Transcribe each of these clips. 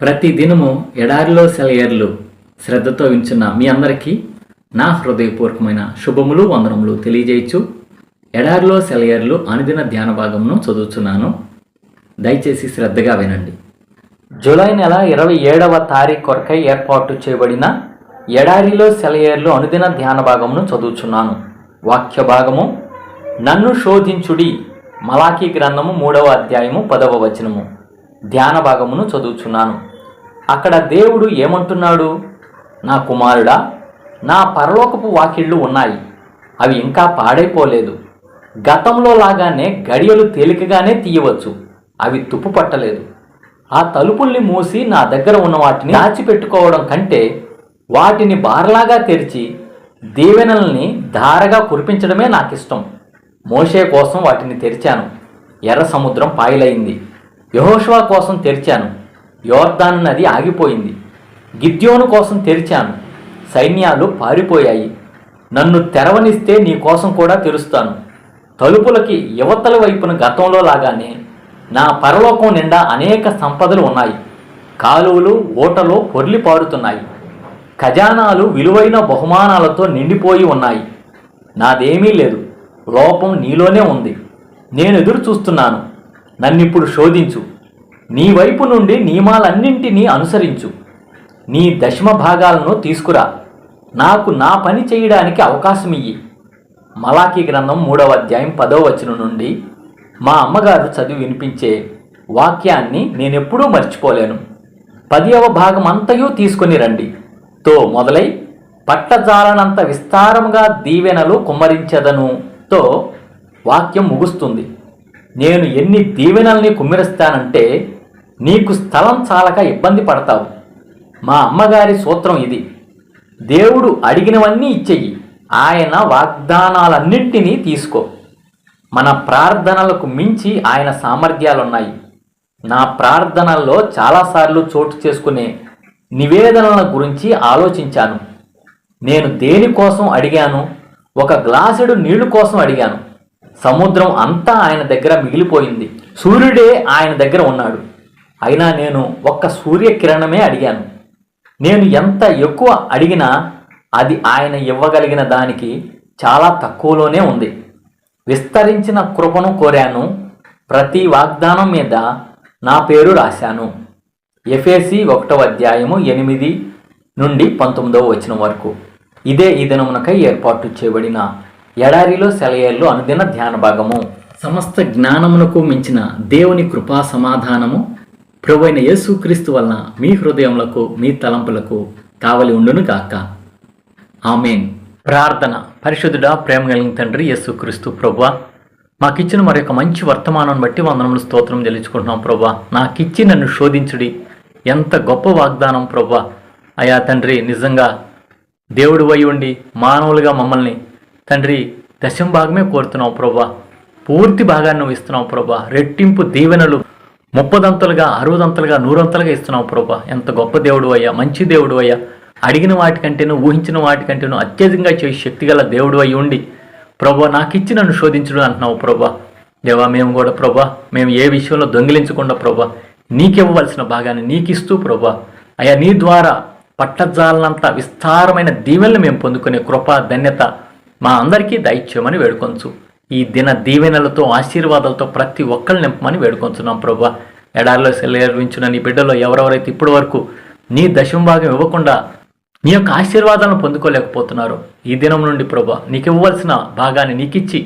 ప్రతి దినము ఎడారిలో సెలయర్లు శ్రద్ధతో వించున్న మీ అందరికీ నా హృదయపూర్వకమైన శుభములు వందనములు తెలియజేయచ్చు. ఎడారిలో సెలయర్లు అనుదిన ధ్యాన భాగమును చదువుతున్నాను దయచేసి శ్రద్ధగా వినండి. జూలై నెల ఇరవై ఏడవ తారీఖు కొరకై ఏర్పాటు చేయబడిన ఎడారిలో సెలయర్లు అనుదిన ధ్యాన భాగమును చదువుచున్నాను. వాక్య భాగము నన్ను శోధించుడి మలాఖీ గ్రంథము మూడవ అధ్యాయము పదవ వచనము. ధ్యాన భాగమును చదువుచున్నాను. అక్కడ దేవుడు ఏమంటున్నాడు? నా కుమారుడా నా పరలోకపు వాకిళ్ళు ఉన్నాయి. అవి ఇంకా పాడైపోలేదు. గతంలో లాగానే గడియలు తేలికగానే తీయవచ్చు. అవి తుప్పు పట్టలేదు ఆ తలుపుల్ని మూసి నా దగ్గర ఉన్న వాటిని దాచిపెట్టుకోవడం కంటే వాటిని బార్లాగా తెరిచి దీవెనల్ని ధారగా కురిపించడమే నాకు ఇష్టం మోషే కోసం వాటిని తెరిచాను. ఎర్ర సముద్రం పాయలైంది. యహోషువా కోసం తెరిచాను. యోర్దాన్ నది ఆగిపోయింది. గిద్యోను కోసం తెరిచాను. సైన్యాలు పారిపోయాయి. నన్ను తెరవనిస్తే నీ కోసం కూడా తెరుస్తాను. తలుపులకి యువతల వైపున గతంలో లాగానే నా పరలోకం నిండా అనేక సంపదలు ఉన్నాయి. కాలువలు ఓటలు పొర్లి పారుతున్నాయి. ఖజానాలు విలువైన బహుమానాలతో నిండిపోయి ఉన్నాయి. నాదేమీ లేదు. లోపం నీలోనే ఉంది. నేను ఎదురు చూస్తున్నాను నన్నిప్పుడు శోధించు. నీ వైపు నుండి నియమాలన్నింటినీ అనుసరించు. నీ దశమ భాగాలను తీసుకురా. నాకు నా పని చేయడానికి అవకాశం ఇయ్యి మలాఖీ గ్రంథం మూడవ అధ్యాయం పదవ వచనం నుండి మా అమ్మగారు చదివి వినిపించే వాక్యాన్ని నేనెప్పుడూ మర్చిపోలేను. పదియవ భాగం అంతయూ తీసుకొని రండి. తో మొదలై పట్టజాలనంత విస్తారంగా దీవెనలు కుమ్మరించదను. తో వాక్యం ముగుస్తుంది. నేను ఎన్ని దీవెనల్ని కుమ్మిరిస్తానంటే నీకు స్థలం చాలక ఇబ్బంది పడతావు. మా అమ్మగారి సూత్రం ఇది. దేవుడు అడిగినవన్నీ ఇచ్చేయి. ఆయన వాగ్దానాలన్నింటినీ తీసుకో. మన ప్రార్థనలకు మించి ఆయన సామర్థ్యాలున్నాయి. నా ప్రార్థనల్లో చాలాసార్లు చోటు చేసుకునే నివేదనల గురించి ఆలోచించాను. నేను దేనికోసం అడిగాను? ఒక గ్లాసుడు నీళ్ళు కోసం అడిగాను. సముద్రం అంతా ఆయన దగ్గర మిగిలిపోయింది. సూర్యుడే ఆయన దగ్గర ఉన్నాడు. అయినా నేను ఒక్క సూర్యకిరణమే అడిగాను. నేను ఎంత ఎక్కువ అడిగినా అది ఆయన ఇవ్వగలిగిన దానికి చాలా తక్కువలోనే ఉంది. విస్తరించిన కృపను కోరాను. ప్రతి వాగ్దానం మీద నా పేరు రాశాను. ఎఫేసి ఒకటవ అధ్యాయము ఎనిమిది నుండి పంతొమ్మిదవ వచనం వరకు. ఇదే ఈ దినమునకై ఏర్పాటు చేయబడిన ఎడారిలో సెలయేళ్ళు అనుదిన ధ్యాన భాగము. సమస్త జ్ఞానమునకు మించిన దేవుని కృపా సమాధానము ప్రభువైన యేసుక్రీస్తు వలన మీ హృదయములకు మీ తలంపులకు కావలి ఉండును కాక ఆమెన్. ప్రార్థన. పరిశుద్ధుడా ప్రేమ కలిగిన తండ్రి యేసుక్రీస్తు ప్రభువ మాకిచ్చిన మరి యొక్క మంచి వర్తమానం బట్టి వందనములు స్తోత్రం తెలుసుకుంటున్నాం ప్రభా నాకిచ్చి నన్ను శోధించుడి. ఎంత గొప్ప వాగ్దానం ప్రభా అయా తండ్రి నిజంగా దేవుడు అయి ఉండి మానవులుగా మమ్మల్ని తండ్రి దశం భాగమే కోరుతున్నావు ప్రభా పూర్తి భాగాన్ని నువ్వు ఇస్తున్నావు ప్రభా రెట్టింపు దీవెనలు ముప్పదంతలుగా అరవదంతలుగా నూరంతలుగా ఇస్తున్నావు ప్రభా. ఎంత గొప్ప దేవుడు అయ్యా మంచి దేవుడు అయ్యా. అడిగిన వాటికంటేను ఊహించిన వాటికంటేను అత్యధికంగా చేసి శక్తిగల దేవుడు అయి ఉండి ప్రభా నాకు ఇచ్చి నన్ను శోధించడం అంటున్నావు ప్రభా. దేవా మేము కూడా ప్రభా మేము ఏ విషయంలో దొంగిలించకుండా ప్రభా నీకివ్వవలసిన భాగాన్ని నీకిస్తూ ప్రభా. అయ్యా నీ ద్వారా పట్టజాలనంత విస్తారమైన దీవెనలు మేము పొందుకునే కృప ధన్యత మా అందరికీ దయచేయమని వేడుకొంచు. ఈ దిన దీవెనలతో ఆశీర్వాదాలతో ప్రతి ఒక్కరిని నింపమని వేడుకొంచున్నాం ప్రభా. ఎడారిలో సెలవించిన నీ బిడ్డలో ఎవరెవరైతే ఇప్పటి వరకు నీ దశం భాగం ఇవ్వకుండా నీ యొక్క ఆశీర్వాదాలను పొందుకోలేకపోతున్నారు ఈ దినం నుండి ప్రభా నీకు ఇవ్వవలసిన భాగాన్ని నీకిచ్చి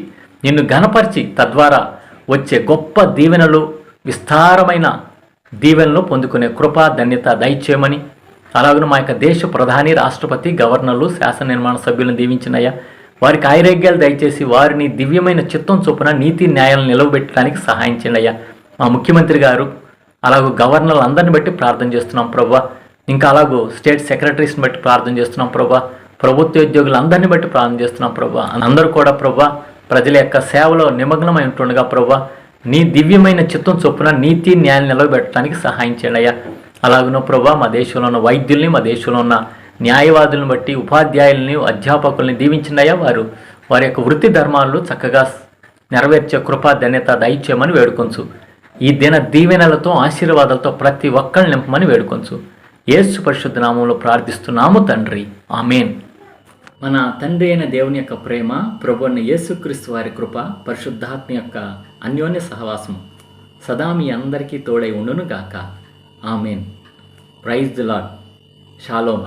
నిన్ను ఘనపరిచి తద్వారా వచ్చే గొప్ప దీవెనలు విస్తారమైన దీవెనలు పొందుకునే కృప ధన్యత దయచేయమని. అలాగే మా యొక్క దేశ ప్రధాని రాష్ట్రపతి గవర్నర్లు శాసన నిర్మాణ సభ్యులను దీవించినయ్యా. వారికి ఆయుర్వేగ్యాలు దయచేసి వారిని దివ్యమైన చిత్తం చొప్పున నీతి న్యాయాలను నిలవబెట్టడానికి సహాయం చేయండి అయ్యా. మా ముఖ్యమంత్రి గారు అలాగూ గవర్నర్లు అందరిని బట్టి ప్రార్థన చేస్తున్నాం ప్రభా. ఇంకా అలాగూ స్టేట్ సెక్రటరీస్ని బట్టి ప్రార్థన చేస్తున్నాం ప్రభా. ప్రభుత్వ ఉద్యోగులందరినీ బట్టి ప్రార్థన చేస్తున్నాం ప్రభా. అందరూ కూడా ప్రభా ప్రజల యొక్క సేవలో నిమగ్నమై ఉంటుండగా ప్రభా నీ దివ్యమైన చిత్తం చొప్పున నీతి న్యాయం నిలవబెట్టడానికి సహాయం చేయండి అయ్యా. అలాగనో ప్రభా మా దేశంలో ఉన్న వైద్యుల్ని మా దేశంలో ఉన్న న్యాయవాదులను బట్టి ఉపాధ్యాయుల్ని అధ్యాపకుల్ని దీవించినయ్యా వారు? వారి యొక్క వృత్తి ధర్మాలను చక్కగా నెరవేర్చే కృపా ధన్యత దయచేయమని వేడుకొంచు. ఈ దిన దీవెనలతో ఆశీర్వాదాలతో ప్రతి ఒక్కరిని నింపమని వేడుకొంచు. యేసు పరిశుద్ధ నామంలో ప్రార్థిస్తున్నాము తండ్రి. ఆమెన్. మన తండ్రి అయిన దేవుని యొక్క ప్రేమ ప్రభు యేసుక్రీస్తు వారి కృప పరిశుద్ధాత్మ యొక్క అన్యోన్య సహవాసం సదా మీ అందరికీ తోడై ఉండును గాక ఆమెన్. Praise the lord শালম।